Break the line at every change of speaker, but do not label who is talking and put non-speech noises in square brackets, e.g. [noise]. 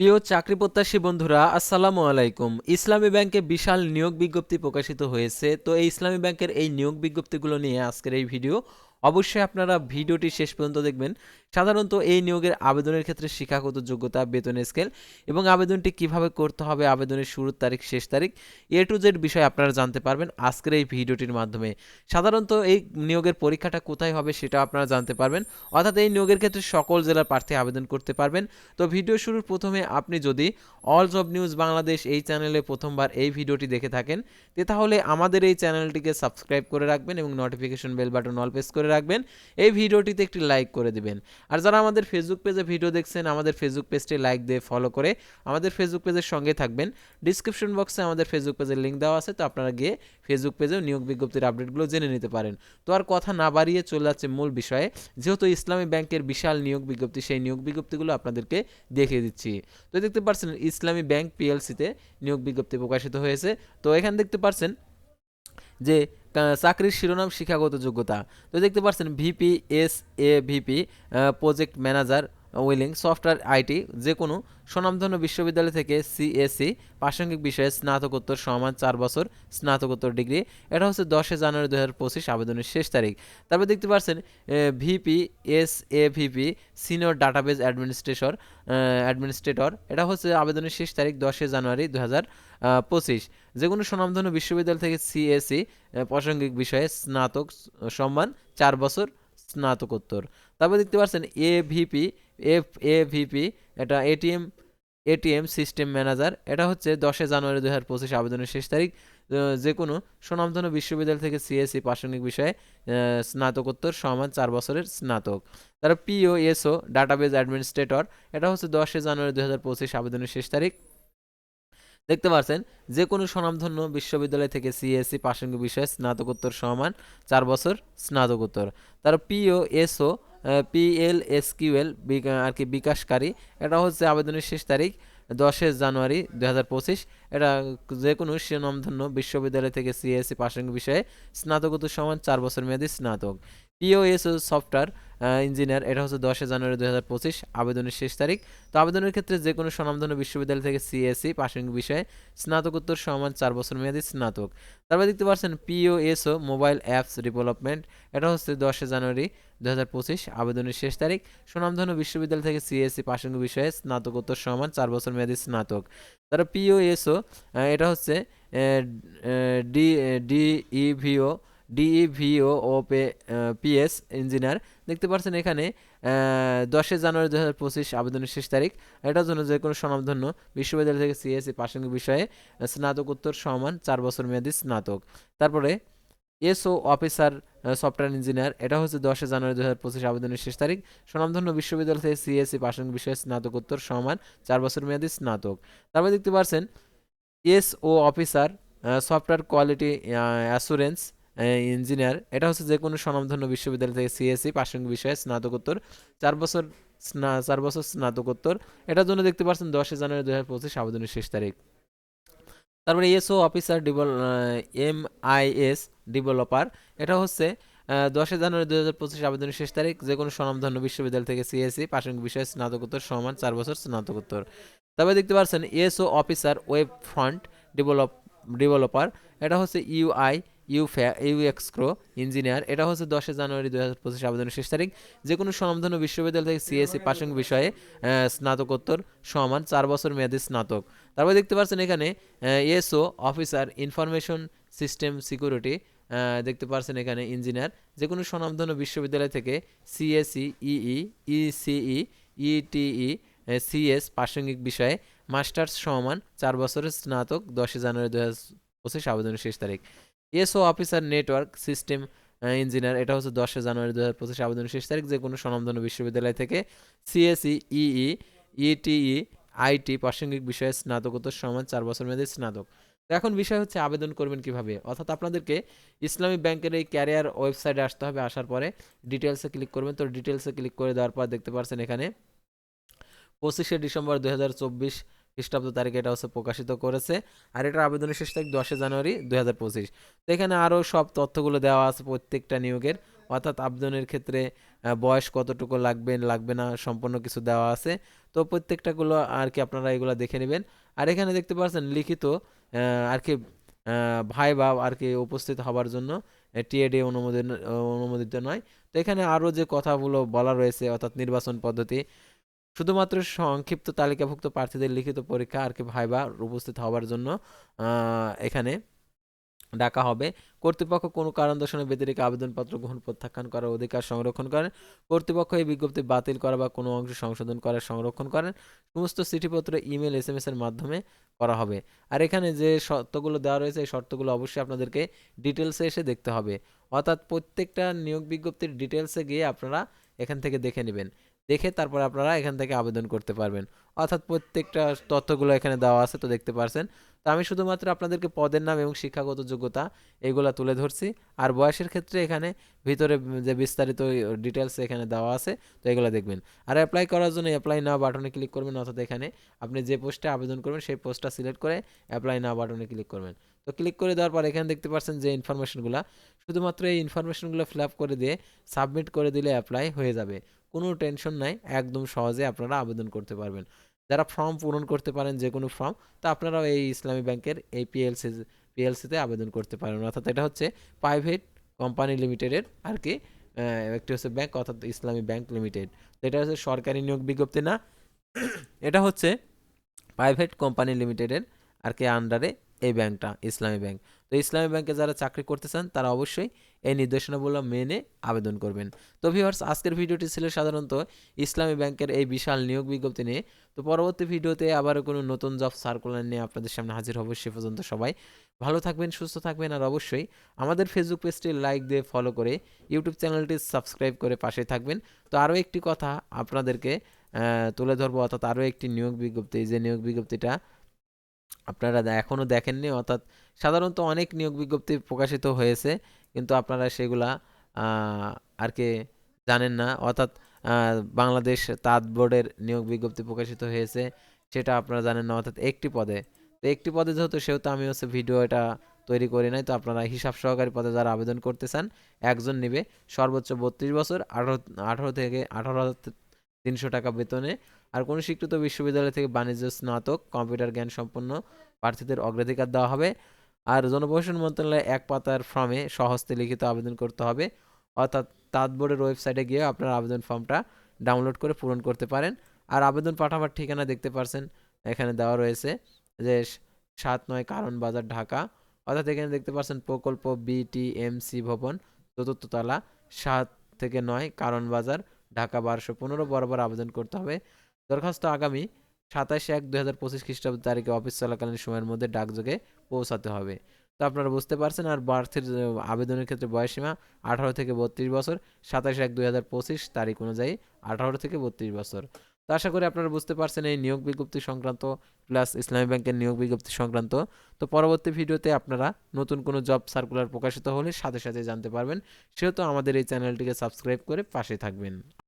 প্রিয় চাকরি প্রত্যাশী বন্ধুরা, আসসালামু আলাইকুম। ইসলামী ব্যাংকে বিশাল নিয়োগ বিজ্ঞপ্তি প্রকাশিত হয়েছে। তো এই ইসলামী ব্যাংকের এই নিয়োগ বিজ্ঞপ্তিগুলো নিয়ে আজকের এই ভিডিও অবশ্যই আপনারা ভিডিওটি শেষ পর্যন্ত দেখবেন। সাধারণত এই নিয়োগের আবেদনের ক্ষেত্রে শিক্ষাগত যোগ্যতা, বেতন স্কেল এবং আবেদনটি কীভাবে করতে হবে, আবেদনের শুরুর তারিখ, শেষ তারিখ এ টু জেড বিষয় আপনারা জানতে পারবেন আজকের এই ভিডিওটির মাধ্যমে। সাধারণত এই নিয়োগের পরীক্ষাটা কোথায় হবে সেটা আপনারা জানতে পারবেন। অর্থাৎ এই নিয়োগের ক্ষেত্রে সকল জেলার প্রার্থী আবেদন করতে পারবেন। তো ভিডিও শুরুর প্রথমে আপনি যদি অল জব নিউজ বাংলাদেশ এই চ্যানেলে প্রথমবার এই ভিডিওটি দেখে থাকেন তাহলে আমাদের এই চ্যানেলটিকে সাবস্ক্রাইব করে রাখবেন এবং notification bell button all press করে রাখবেন, এই ভিডিওটিতে একটি লাইক করে দিবেন। আর যারা আমাদের ফেসবুক পেজে ভিডিও দেখছেন, আমাদের ফেসবুক পেজটি লাইক দিয়ে ফলো করে আমাদের ফেসবুক পেজের সঙ্গে থাকবেন। ডিসক্রিপশন বক্সে আমাদের ফেসবুক পেজের লিঙ্ক দেওয়া আছে, তো আপনারা গিয়ে ফেসবুক পেজেও নিয়োগ বিজ্ঞপ্তির আপডেটগুলো জেনে নিতে পারেন। তো আর কথা না বাড়িয়ে চলে যাচ্ছে মূল বিষয়ে, যেহেতু ইসলামী ব্যাংকের বিশাল নিয়োগ বিজ্ঞপ্তি, সেই নিয়োগ বিজ্ঞপ্তিগুলো আপনাদেরকে দেখিয়ে দিচ্ছি। তো দেখতে পাচ্ছেন ইসলামী ব্যাংক পিএলসিতে নিয়োগ বিজ্ঞপ্তি প্রকাশিত হয়েছে। তো এখানে দেখতে পাচ্ছেন যে চাকরির শিরোনাম শিক্ষাগত যোগ্যতা। তো দেখতে পাচ্ছেন VP S A VP project manager willing software IT যে কোনো স্বনামধন্য বিশ্ববিদ্যালয় থেকে সিএসসি প্রাসঙ্গিক বিষয়ে স্নাতকোত্তর সমান চার বছর, স্নাতকোত্তর ডিগ্রি। এটা হচ্ছে দশে জানুয়ারি দু হাজার পঁচিশ আবেদনের শেষ তারিখ। তারপর দেখতে পাচ্ছেন VP S A VP senior database administrator administrator এটা হচ্ছে আবেদনের শেষ তারিখ দশে জানুয়ারি দু হাজার পঁচিশ। যে কোনো স্বনামধন্য বিশ্ববিদ্যালয় থেকে সিএসসি প্রাসঙ্গিক বিষয়ে স্নাতক সম্মান, চার বছর স্নাতকোত্তর। তারপর দেখতে পাচ্ছেন A VP F A VP এটা এটিএম এটিএম সিস্টেম ম্যানেজার এটা হচ্ছে দশে জানুয়ারি দু হাজার পঁচিশ আবেদনের শেষ তারিখ। যে কোনো স্বনামধন্য বিশ্ববিদ্যালয় থেকে সিএসসি প্রাসঙ্গিক বিষয়ে স্নাতকোত্তর সমান চার বছরের স্নাতক। তারপর পিও এসও ডাটাবেজ অ্যাডমিনিস্ট্রেটর এটা হচ্ছে দশে জানুয়ারি দু হাজার পঁচিশ আবেদনের শেষ তারিখ। দেখতে পাচ্ছেন যে কোনো স্বনামধন্য বিশ্ববিদ্যালয় থেকে সিএসসি প্রাসঙ্গিক বিষয়ে স্নাতকোত্তর সমান চার বছর স্নাতকোত্তর। তার পিও এসও পিএল এসকিউএল আর কি বিকাশকারী, এটা হচ্ছে আবেদনের শেষ তারিখ দশে জানুয়ারি দু হাজার পঁচিশ। এটা যে কোনো স্বনামধন্য বিশ্ববিদ্যালয় থেকে সিএসসি প্রাসঙ্গিক বিষয়ে স্নাতকোত্তর সমান চার বছর মেয়াদী স্নাতক। পিওএসও সফটওয়্যার ইঞ্জিনিয়ার, এটা হচ্ছে দশে জানুয়ারি দু হাজার পঁচিশ, আবেদনের শেষ তারিখ। তো আবেদনের ক্ষেত্রে যে কোনো স্বনামধন্য বিশ্ববিদ্যালয় থেকে সিএসসি প্রাসঙ্গিক বিষয়ে স্নাতকোত্তর সমান চার বছর মেয়াদী স্নাতক। তারপর দেখতে পাচ্ছেন পিওএসও, মোবাইল অ্যাপস ডেভেলপমেন্ট, এটা হচ্ছে দশে জানুয়ারি দু হাজার পঁচিশ, আবেদনের শেষ তারিখ। সুনামধন্য বিশ্ববিদ্যালয় থেকে সিএসসি প্রাসঙ্গিক বিষয়ে স্নাতকোত্তর সমান চার বছর মেয়াদী স্নাতক। তারা পিওএসও এটা হচ্ছে ডি ডিইভিও ডিইভিও ও পে পিএস ইঞ্জিনিয়ার দেখতে পাচ্ছেন এখানে দশই জানুয়ারি দু হাজার পঁচিশ আবেদনের শেষ তারিখ। এটার জন্য যে কোনো স্বনামধন্য বিশ্ববিদ্যালয় থেকে সিএসসি প্রাসঙ্গিক বিষয়ে স্নাতকোত্তর সমান চার বছর মেয়াদী স্নাতক। তারপরে এসও অফিসার সফটওয়্যার ইঞ্জিনিয়ার এটা হচ্ছে দশই জানুয়ারি দু হাজার পঁচিশ আবেদনের শেষ তারিখ। স্বনামধন্য বিশ্ববিদ্যালয় থেকে সিএসসি প্রাসঙ্গিক বিষয়ে স্নাতকোত্তর সমান চার বছর মেয়াদী স্নাতক। তারপরে দেখতে পাচ্ছেন SO officer software quality assurance engineer. এটা হচ্ছে যে কোনো স্বনামধন্য বিশ্ববিদ্যালয় থেকে সিএসসি, প্রাসঙ্গিক বিষয়ে স্নাতকোত্তর, চার বছর চার বছর স্নাতকোত্তর। এটার জন্য দেখতে পাচ্ছেন দশই জানুয়ারি দু হাজার পঁচিশ আবেদনের শেষ তারিখ। তারপরে SO officer devel M I S developer. এটা হচ্ছে দশই জানুয়ারি দু হাজার পঁচিশ আবেদনের শেষ তারিখ যে কোনো স্বনামধন্য বিশ্ববিদ্যালয় থেকে সিএসসি, প্রাসঙ্গিক বিষয়ে স্নাতকোত্তর, সমান চার বছর স্নাতকোত্তর। তবে দেখতে পাচ্ছেন SO officer web front develop, developer. এটা হচ্ছে ইউআই ইউফ্যা ইউএক্সক্রো ইঞ্জিনিয়ার। এটা হচ্ছে দশই জানুয়ারি দু হাজার পঁচিশ আবেদনের শেষ তারিখ। যে কোনো স্বনামধন্য বিশ্ববিদ্যালয় থেকে সিএসসি প্রাসঙ্গিক বিষয়ে স্নাতকোত্তর সমান চার বছর মেয়াদী স্নাতক। তারপর দেখতে পাচ্ছেন এখানে SO, officer, information system security দেখতে পাচ্ছেন এখানে ইঞ্জিনিয়ার। যে কোনো স্বনামধন্য বিশ্ববিদ্যালয় থেকে CSC, EE, ECE, ETE CS প্রাসঙ্গিক বিষয়ে মাস্টার্স সমান চার বছরের স্নাতক দশই জানুয়ারি দু হাজার পঁচিশ আবেদনের শেষ তারিখ। SO officer network system engineer, এটা হচ্ছে দশই জানুয়ারি দু হাজার পঁচিশে আবেদনের শেষ তারিখ, যে কোনো স্বনামধন্য বিশ্ববিদ্যালয় থেকে সিএসসি, ইই, ইটিই, আইটি, প্রাসঙ্গিক বিষয়ে স্নাতকোত্তর সমান চার বছর মেয়াদী স্নাতক। এখন বিষয় হচ্ছে আবেদন করবেন কীভাবে? অর্থাৎ আপনাদেরকে ইসলামী ব্যাংকের এই ক্যারিয়ার ওয়েবসাইটে আসতে হবে, আসার পরে ডিটেলসে ক্লিক করবেন। তো ডিটেলসে ক্লিক করে দেওয়ার পর দেখতে পাচ্ছেন এখানে পঁচিশে ডিসেম্বর দু হাজার চব্বিশ খ্রিস্টাব্দ তারিখে এটা হচ্ছে প্রকাশিত করেছে। আর এটার আবেদনের শেষ তারিখ দশই জানুয়ারি দুই হাজার পঁচিশ। তো এখানে আরও সব তথ্যগুলো দেওয়া আছে প্রত্যেকটা নিয়োগের। অর্থাৎ আবেদনের ক্ষেত্রে বয়স কতটুকু লাগবে লাগবে না সম্পূর্ণ কিছু দেওয়া আছে। তো প্রত্যেকটাগুলো আর কি আপনারা এগুলো দেখে নেবেন। আর এখানে দেখতে পাচ্ছেন লিখিত আর কি ভাই বা আর কি উপস্থিত হবার জন্য টিএডি অনুমোদন, অনুমোদিত নয়। তো এখানে আরও যে কথাগুলো বলা রয়েছে, অর্থাৎ নির্বাচন পদ্ধতি শুধুমাত্র সংক্ষিপ্ত তালিকাভুক্ত প্রার্থীদের লিখিত পরীক্ষা আর কি ভাইবা উপস্থিত হওয়ার জন্য এখানে ডাকা হবে। কর্তৃপক্ষ কোনো কারণ দর্শনে ব্যতিরেকে আবেদনপত্র গ্রহণ, প্রত্যাখ্যান করার অধিকার সংরক্ষণ করেন। কর্তৃপক্ষ এই বিজ্ঞপ্তি বাতিল করা বা কোনো অংশ সংশোধন করার সংরক্ষণ করেন। সমস্ত চিঠিপত্র, ইমেল এস এম এস এর মাধ্যমে করা হবে। আর এখানে যে শর্তগুলো দেওয়া রয়েছে, এই শর্তগুলো অবশ্যই আপনাদেরকে ডিটেলসে এসে দেখতে হবে। অর্থাৎ প্রত্যেকটা নিয়োগ বিজ্ঞপ্তির ডিটেলসে গিয়ে আপনারা এখান থেকে দেখে নেবেন। দেখে তারপর আপনারা এখান থেকে আবেদন করতে পারবেন। অর্থাৎ প্রত্যেকটা তথ্যগুলো এখানে দেওয়া আছে, তো দেখতে পারছেন। তো আমি শুধুমাত্র আপনাদেরকে পদের নাম এবং শিক্ষাগত যোগ্যতা এগুলা তুলে ধরছি। আর বয়সের ক্ষেত্রে এখানে ভিতরে যে বিস্তারিত ডিটেলস এখানে দেওয়া আছে, তো এগুলো দেখবেন। আর অ্যাপ্লাই করার জন্য অ্যাপ্লাই না বাটনে ক্লিক করবেন, অর্থাৎ এখানে আপনি যে পোস্টে আবেদন করবেন, সেই পোস্টটা সিলেক্ট করে অ্যাপ্লাই না বাটনে ক্লিক করবেন। তো ক্লিক করে দেওয়ার পর এখানে দেখতে পাচ্ছেন যে ইনফরমেশনগুলো শুধুমাত্র এই ইনফরমেশনগুলো ফিল আপ করে দিয়ে সাবমিট করে দিলে অ্যাপ্লাই হয়ে যাবে। কোনো টেনশন নাই, একদম সহজে আপনারা আবেদন করতে পারবেন। যারা ফর্ম পূরণ করতে পারেন যে কোনো ফর্ম তো আপনারাও এই ইসলামী ব্যাংকের এই পিএলসি পিএলসিতে আবেদন করতে পারেন। অর্থাৎ এটা হচ্ছে প্রাইভেট কোম্পানি লিমিটেডের আর কি একটি হচ্ছে ব্যাংক অর্থাৎ ইসলামী ব্যাংক লিমিটেড তো এটা হচ্ছে সরকারি নিয়োগ বিজ্ঞপ্তি না। [clears throat] এটা হচ্ছে প্রাইভেট কোম্পানি লিমিটেডের আর কি আন্ডারে এই ব্যাংকটা, ইসলামী ব্যাংক। তো ইসলামী ব্যাংকে যারা চাকরি করতে চান তারা অবশ্যই এই নির্দেশনাগুলো মেনে আবেদন করবেন। তো ভিউয়ার্স আজকের ভিডিওটি ছিল সাধারণত ইসলামী ব্যাংকের এই বিশাল নিয়োগ বিজ্ঞপ্তি নিয়ে। তো পরবর্তী ভিডিওতে আবারও কোনো নতুন জব সার্কুলার নিয়ে আপনাদের সামনে হাজির হব সে পর্যন্ত সবাই। ভালো থাকবেন, সুস্থ থাকবেন আর অবশ্যই আমাদের ফেসবুক পেজটি লাইক দিয়ে ফলো করে ইউটিউব চ্যানেলটি সাবস্ক্রাইব করে পাশে থাকবেন। তো আরও একটি কথা আপনাদেরকে তুলে ধরবো, অর্থাৎ আরও একটি নিয়োগ বিজ্ঞপ্তি। যে নিয়োগ বিজ্ঞপ্তিটা আপনারা দে- এখনও দেখেননি, অর্থাৎ সাধারণত অনেক নিয়োগ বিজ্ঞপ্তি প্রকাশিত হয়েছে, কিন্তু আপনারা সেগুলা আর কি জানেন না। অর্থাৎ বাংলাদেশ তাঁত বোর্ডের নিয়োগ বিজ্ঞপ্তি প্রকাশিত হয়েছে, সেটা আপনারা জানেন না, অর্থাৎ একটি পদে। তো একটি পদে যেহেতু, সেহেতু আমি হচ্ছে ভিডিও এটা তৈরি করি নাই, তো আপনারা হিসাব সহকারী পদে যারা আবেদন করতে চান, একজন নেবে। সর্বোচ্চ বত্রিশ বছর, আঠারো আঠারো থেকে আঠারো হাজার তিনশো টাকা বেতনে আর কোনো স্বীকৃত বিশ্ববিদ্যালয় থেকে বাণিজ্য, স্নাতক, কম্পিউটার জ্ঞান সম্পন্ন প্রার্থীদের অগ্রাধিকার দেওয়া হবে। আর জনপ্রশাসন মন্ত্রণালয়ে এক পাতার ফর্মে সহস্তে লিখিত আবেদন করতে হবে। অর্থাৎ তাঁত বোর্ডের ওয়েবসাইটে গিয়ে আপনার আবেদন ফর্মটা ডাউনলোড করে পূরণ করতে পারেন। আর আবেদন পাঠাবার ঠিকানা দেখতে পারছেন, এখানে দেওয়া রয়েছে যে সাত নয় কারণ বাজার ঢাকা। অর্থাৎ এখানে দেখতে পাচ্ছেন প্রকল্প বিটিএমসি ভবন, চতুর্থ তলা, সাত থেকে নয় কারণ বাজার, ঢাকা বারোশো পনেরো বরাবর আবেদন করতে হবে। দরখাস্ত আগামী সাতাশে এক দুই হাজার পঁচিশ খ্রিস্টাব্দ তারিখে অফিস চলাকালীন সময়ের মধ্যে ডাকযোগে পৌঁছাতে হবে। তো আপনারা বুঝতে পারছেন, আর বার্থের আবেদনের ক্ষেত্রে বয়সীমা আঠারো থেকে বত্রিশ বছর, সাতাশে এক দুই হাজার পঁচিশ তারিখ অনুযায়ী আঠারো থেকে বত্রিশ বছর। তো আশা করি আপনারা বুঝতে পারছেন এই নিয়োগ বিজ্ঞপ্তি সংক্রান্ত প্লাস ইসলামী ব্যাংকের নিয়োগ বিজ্ঞপ্তি সংক্রান্ত। তো পরবর্তী ভিডিওতে আপনারা নতুন কোনো জব সার্কুলার প্রকাশিত হলে সাথে সাথে জানতে পারবেন। সেহেতু আমাদের এই চ্যানেলটিকে সাবস্ক্রাইব করে পাশে থাকবেন।